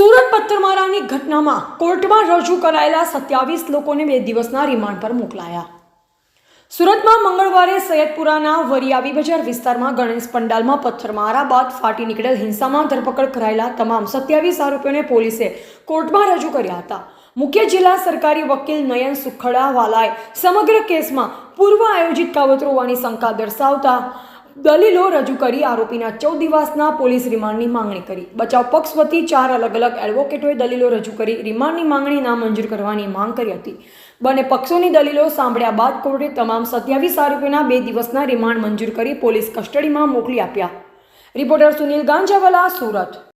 સુરત પથ્થરમારાની ઘટનામાં કોર્ટમાં રજૂ કરાયેલા સત્યાવીસ લોકોને બે દિવસના રિમાન્ડ પર મોકલાયા. સુરતમાં મંગળવારે સૈયદપુરાના વરિયાવી બજાર વિસ્તારમાં ગણેશ પંડાલમાં પથ્થરમારા બાદ ફાટી નીકળેલ હિંસામાં ધરપકડ કરાયેલા તમામ સત્યાવીસ આરોપીઓને પોલીસે કોર્ટમાં રજૂ કર્યા હતા. મુખ્ય જિલ્લા સરકારી વકીલ નયન સુખડાવાલાએ સમગ્ર કેસમાં પૂર્વ આયોજિત કાવતરોવાની શંકા દર્શાવતા દલીલો રજૂ કરી આરોપીના ચૌદ દિવસના પોલીસ રિમાન્ડની માંગણી કરી. બચાવ પક્ષ વતી ચાર અલગ અલગ એડવોકેટોએ દલીલો રજૂ કરી રિમાન્ડની માંગણી નામંજૂર કરવાની માંગ કરી હતી. બંને પક્ષોની દલીલો સાંભળ્યા બાદ કોર્ટે તમામ સત્યાવીસ આરોપીના બે દિવસના રિમાન્ડ મંજૂર કરી પોલીસ કસ્ટડીમાં મોકલી આપ્યા. રિપોર્ટર સુનિલ ગાંજાવાલા, સુરત.